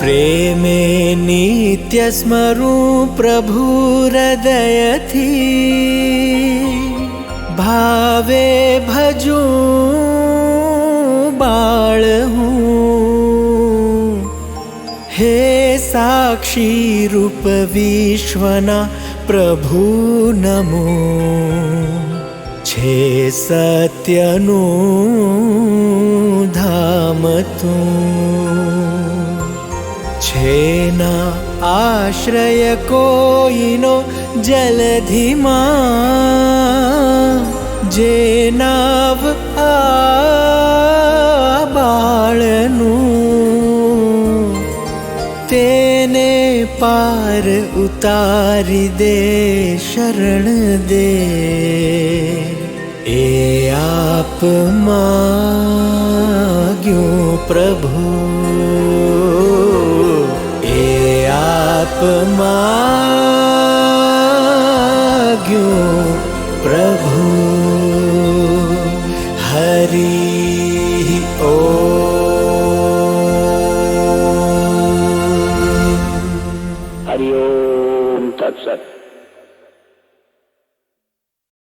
प्रेमे नित्य स्मरु भावे भजो बाळहु। हे साक्षीरूपविश्वना प्रभु नमो। नमु सत्यनो धामतु छेना आश्रय कोयिनो जलधिमा। जेनाव आबाळनु तेने पार उतारि दे शरण दे। ए प्रभु। ज्ञो प्रभु। हरि ओ। हरि ओस